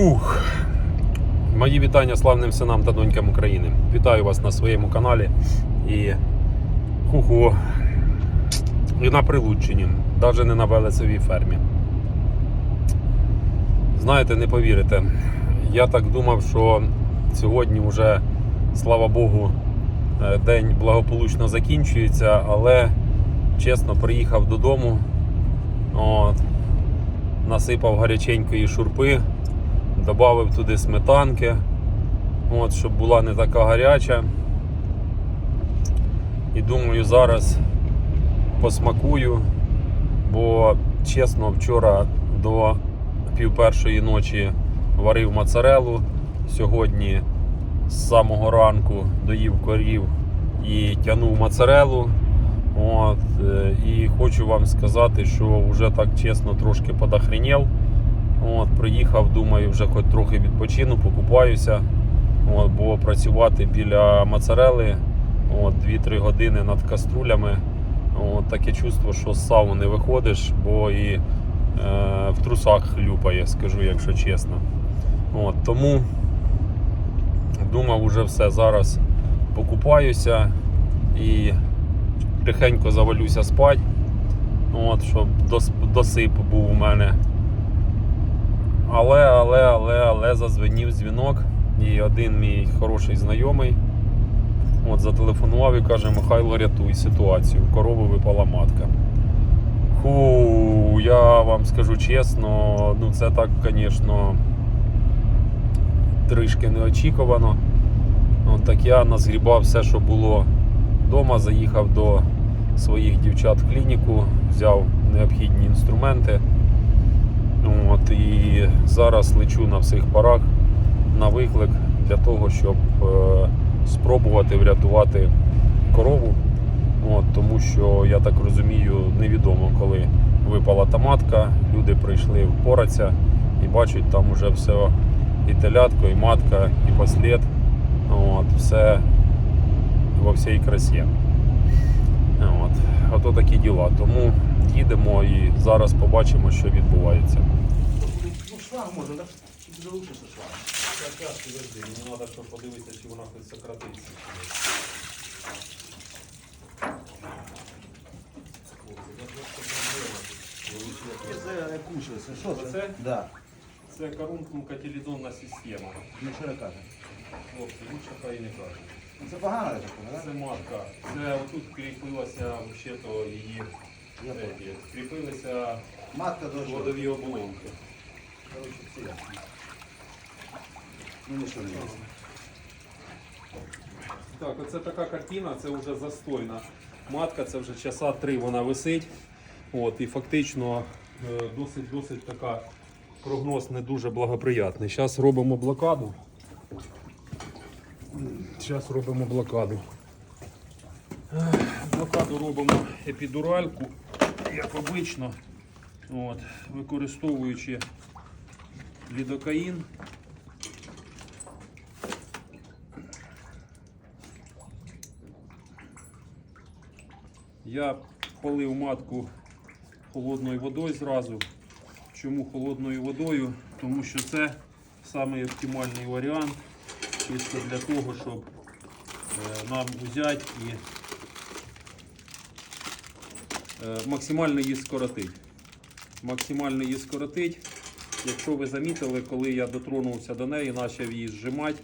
Фух. Мої вітання славним синам та донькам України. Вітаю вас на своєму каналі. І хуху. І на прилуччині, навіть не на велесовій фермі. Знаєте, не повірите. Я так думав, що сьогодні вже, слава Богу, е, день благополучно закінчується, але чесно приїхав додому. От, насипав гаряченької шурпи, додав туди сметанки, от, щоб була не така гаряча. І думаю, зараз посмакую, бо чесно, вчора до пів першої ночі варив моцарелу. Сьогодні з самого ранку доїв корів і тягнув моцарелу. От, е, і хочу вам сказати, що вже так чесно трошки подохренів. От, приїхав, думаю, вже хоч трохи відпочину, покупаюся. От, бо працювати біля моцарели от, 2-3 години над каструлями. От, таке чувство, що з сауни не виходиш, бо і е, в трусах хлюпає, скажу, якщо чесно. От, тому думав, уже все зараз покупаюся і тихенько завалюся спать, от, щоб дос, досип був у мене. Але, але, але, зазвенів дзвінок. І один мій хороший знайомий от, зателефонував і каже, Михайло, рятуй ситуацію. В корову випала матка. Ху, я вам скажу чесно, ну це так, звісно, трішки неочікувано. От так я назгрібав все, що було вдома, заїхав до своїх дівчат в клініку, взяв необхідні інструменти. Зараз лечу на всіх парах на виклик для того, щоб е, спробувати врятувати корову. От, тому що, я так розумію, невідомо, коли випала та матка, люди прийшли впоратися і бачать там уже все і телятко, і матка, і послід. От, все во всій красі. От. Ото такі діла. Тому їдемо і зараз побачимо, що відбувається. Ну, шланг можно, да? Чуть залучится шланг. Зараз підожди, мені треба, щоб подивитися, чи вона хоч сократиться. Це кушається. Що це? Оце? Да. Це корункум каталізонна система. Ну що я кажу? Хлопці, лучше хай і не кажуть. Ну, Це погано я так Це да? матка. Це отут кріпилася взагалі-то її Я кріпилися Матка до водові оболонки. Короче, все ясно. Ну нічого не ясно. Так, оце така картина, це вже застойна матка, це вже часа три вона висить. От, і фактично е, досить досить така прогноз не дуже благоприятний. Зараз робимо блокаду. Зараз робимо блокаду. Е, Блокаду робимо епідуральку, як обично, от, використовуючи лідокаїн. Я полив матку холодною водою зразу. Чому холодною водою? Тому що це самий оптимальний варіант чисто для того, щоб е, нам взяти і е, максимально її скоротити. Максимально її скоротити. Якщо ви замітили, коли я дотронувся до неї, почав її зжимати,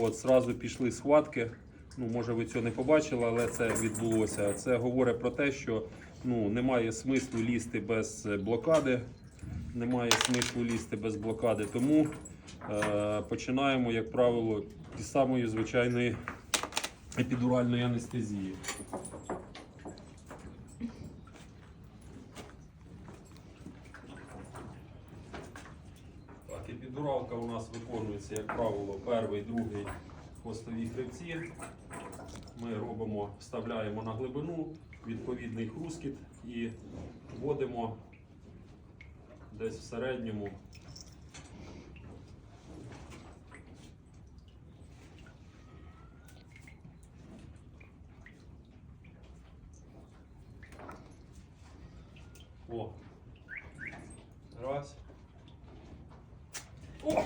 от, зразу пішли схватки. Ну, може ви цього не побачили, але це відбулося. Це говорить про те, що ну, немає смислу лізти без е, блокади. Немає смислу лізти без блокади. Тому е, починаємо, як правило, із самої звичайної епідуральної анестезії. Так, епідуралка у нас виконується, як правило, перший, другий хвостові хребці. Ми робимо, вставляємо на глибину відповідний хрускіт і вводимо десь в середньому. О. Раз. О!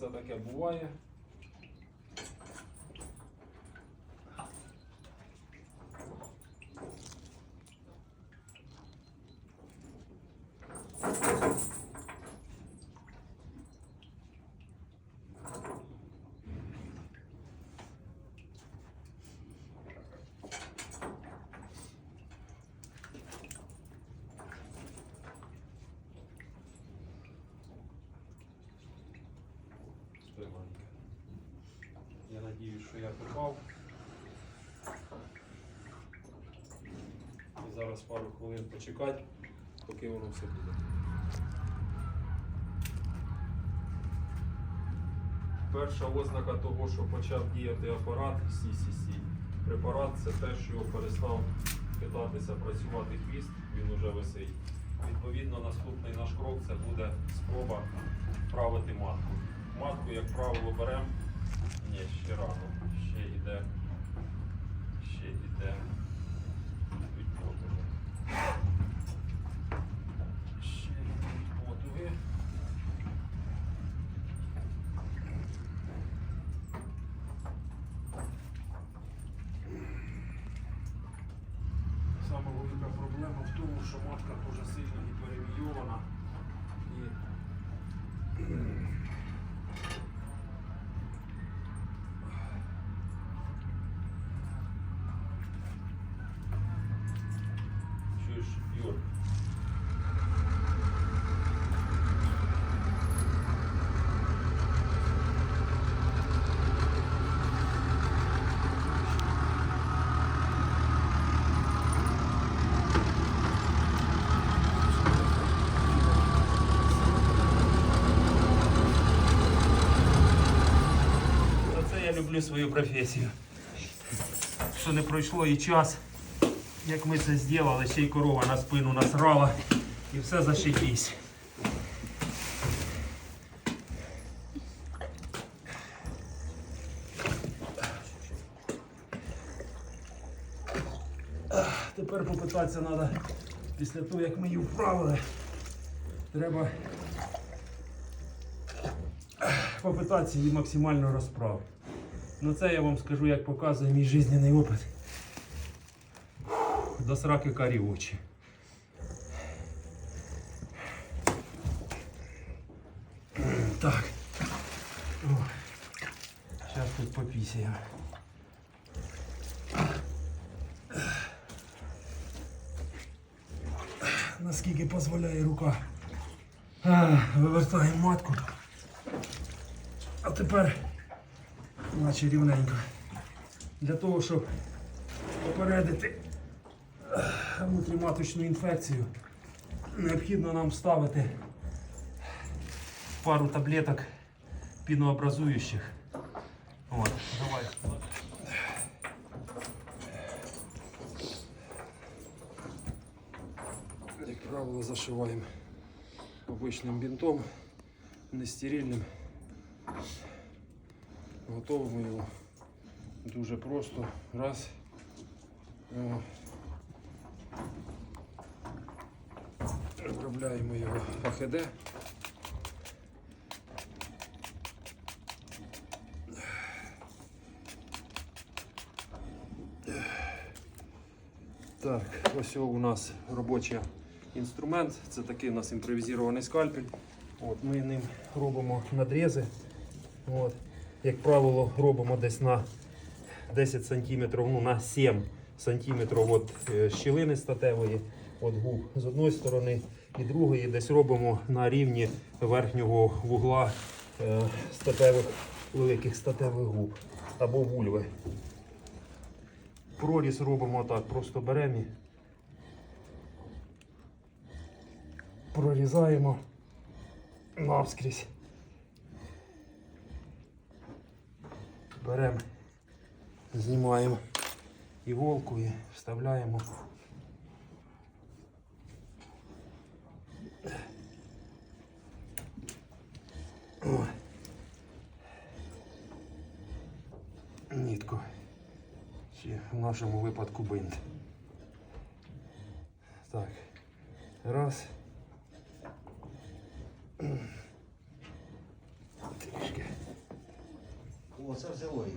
Оце таке буває. Спиванка. Я надіюсь, що я попав. І зараз пару хвилин почекати, поки воно все буде. Перша ознака того, що почав діяти апарат CCC. Препарат це те, що перестав питатися працювати хвіст, він уже висить. Відповідно, наступний наш крок це буде спроба вправити матку. Матку, як правило, беремо. Ні, ще рано. Ще йде. Ще йде. Від потуги. Ще йде від потуги. Саме велика проблема в тому, що матка дуже сильно гіперемійована і Чуєш, Юр? За це я люблю свою професію. Що не пройшло і час, як ми це зробили, ще й корова на спину насрала і все зашибісь. Тепер попитатися треба після того, як ми її вправили. Треба попитатися її максимально розправити. Ну це я вам скажу, як показує мій жизненний опит. До сраки карі очі. Так. Зараз тут попісяємо. Наскільки дозволяє рука. Вивертаємо матку. А тепер наче рівненько. Для того, щоб попередити е, внутріматочну інфекцію, необхідно нам ставити пару таблеток пінообразуючих. От, давай. Як правило, зашиваємо обичним бінтом, нестерильним. Готовимо його дуже просто. Раз. О. Обробляємо його АХД. Так, ось у нас робочий інструмент. Це такий у нас імпровізований скальпель. От, ми ним робимо надрізи. От. Як правило, робимо десь на 10 см, ну на 7 см от щілини статевої, от губ з одної сторони і другої десь робимо на рівні верхнього вугла е, статевих, великих статевих губ або вульви. Проріз робимо так, просто беремо і прорізаємо навскрізь. Беремо, знімаємо іголку і вставляємо. О. Нітку. Чи в нашому випадку бинт. Так. Раз. Оце взяло їх.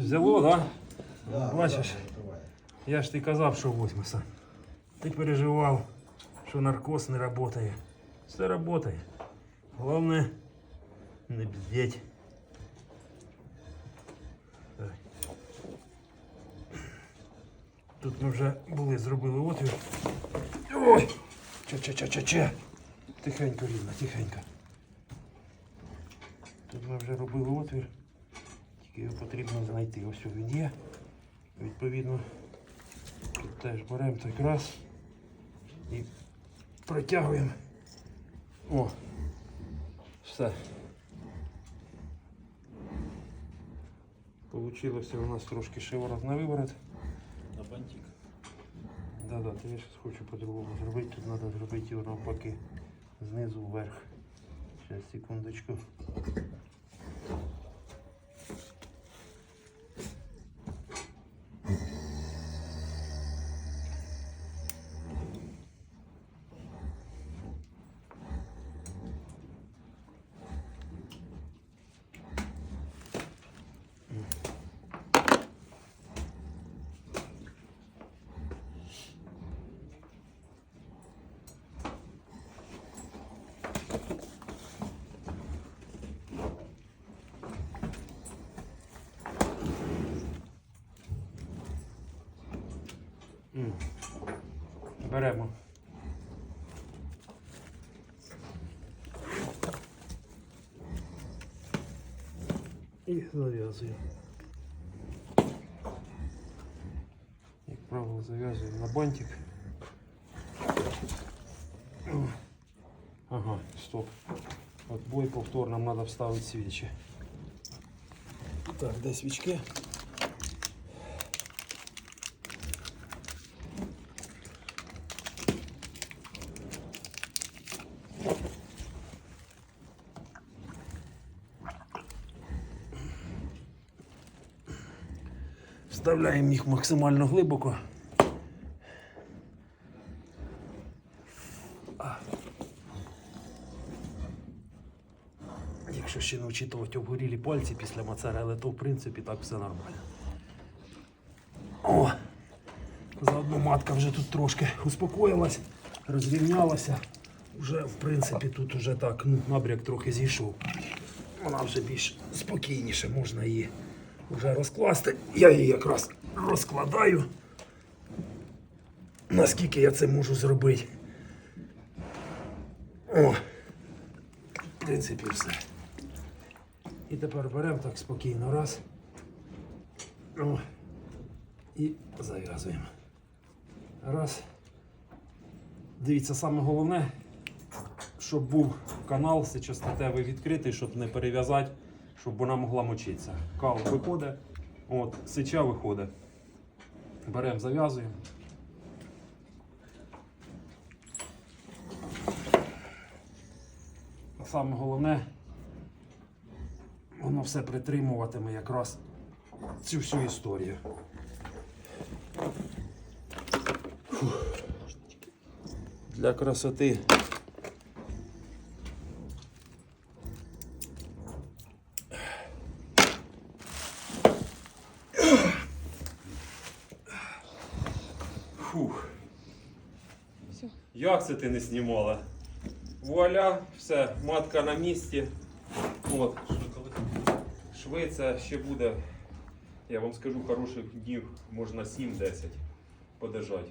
Взяло, так? Да, Бачиш? да, відкриває. Я ж ти казав, що восьме сам. Ти переживав, що наркоз не працює. Все працює. Головне не бздеть. Так. Тут ми вже були, зробили отвір. Ой! Ча-ча-ча-ча-ча. Тихенько, рівно, тихенько. Тут ми вже робили отвір. Тільки його потрібно знайти. Ось він є. Відповідно, тут теж беремо так раз і протягуємо. О! Все. Получилося у нас трошки шиворот на виворот. На бантик. Да-да, то я зараз хочу по-другому зробити. Тут треба зробити його навпаки знизу вверх. Зараз, секундочку. Беремо. І зав'язуємо. Як правило, зав'язуємо на бантик. О. Ага, стоп. Отбой повтор нам треба вставити свічі. Так, де свічки? Вставляємо їх максимально глибоко. Якщо ще не вчитувати обгорілі пальці після моцарели, то в принципі так все нормально. О! Заодно матка вже тут трошки успокоїлась, розрівнялася. Вже в принципі тут уже так ну, набряк трохи зійшов. Вона вже більш спокійніше, можна її вже розкласти. Я її якраз розкладаю. Наскільки я це можу зробити. О, в принципі, все. І тепер беремо так спокійно раз. О, і зав'язуємо. Раз. Дивіться, саме головне, щоб був канал сечостатевий відкритий, щоб не перев'язати, щоб вона могла мочитися. Кал виходить, от, сича виходить. Беремо, зав'язуємо. А саме головне, воно все притримуватиме якраз цю всю історію. Фух. Для красоти. Фух. Як це ти не знімала? Вуаля, все, матка на місці. От. Шви це ще буде, я вам скажу, хороших днів можна 7-10 подержати.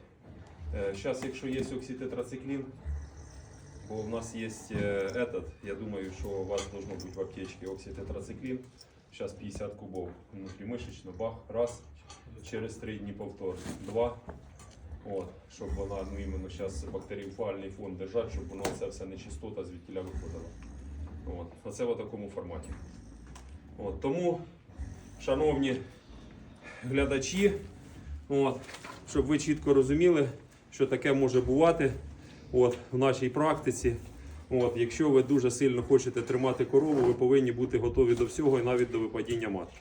Зараз, якщо є окситетрациклін, бо в нас є е, этот, я думаю, що у вас должно бути в аптечці окситетрациклін. Зараз 50 кубов внутрімишечно, бах, раз, через 3 дні повтор, два. От, щоб вона ну, іменно зараз бактеріофальний фон держати, щоб воно це все нечистота звідтіля виходила. От, оце в такому форматі. От, тому, шановні глядачі, от, щоб ви чітко розуміли, що таке може бувати от, в нашій практиці. От, якщо ви дуже сильно хочете тримати корову, ви повинні бути готові до всього і навіть до випадіння матки.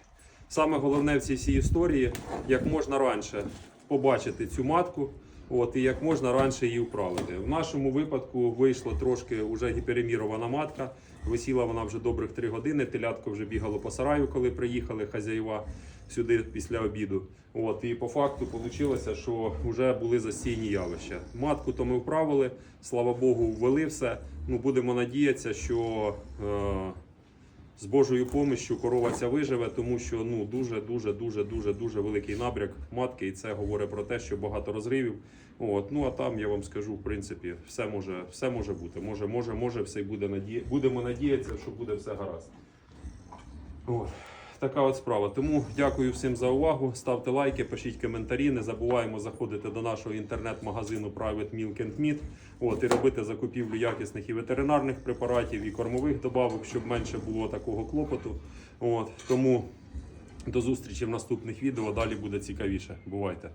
Саме головне в цій всій історії, як можна раніше побачити цю матку, От, і як можна раніше її вправити. В нашому випадку вийшло трошки вже гіперемірована матка. Висіла вона вже добрих 3 години. Телятко вже бігало по сараю, коли приїхали хазяїва сюди після обіду. От, і по факту вийшло, що вже були застійні явища. Матку то ми вправили, слава Богу, ввели все. Ну, будемо надіятися, що. Е- з Божою помощю корова ця виживе, тому що ну дуже, дуже, дуже, дуже, дуже великий набряк матки, і це говорить про те, що багато розривів. От ну а там я вам скажу, в принципі, все може, все може бути. Може, може, може, все буде наді... Будемо надіятися, що буде все гаразд. От. Така от справа. Тому дякую всім за увагу. Ставте лайки, пишіть коментарі. Не забуваємо заходити до нашого інтернет-магазину Private Milk and Meat. От, і робити закупівлю якісних і ветеринарних препаратів, і кормових добавок, щоб менше було такого клопоту. От, тому до зустрічі в наступних відео. Далі буде цікавіше. Бувайте!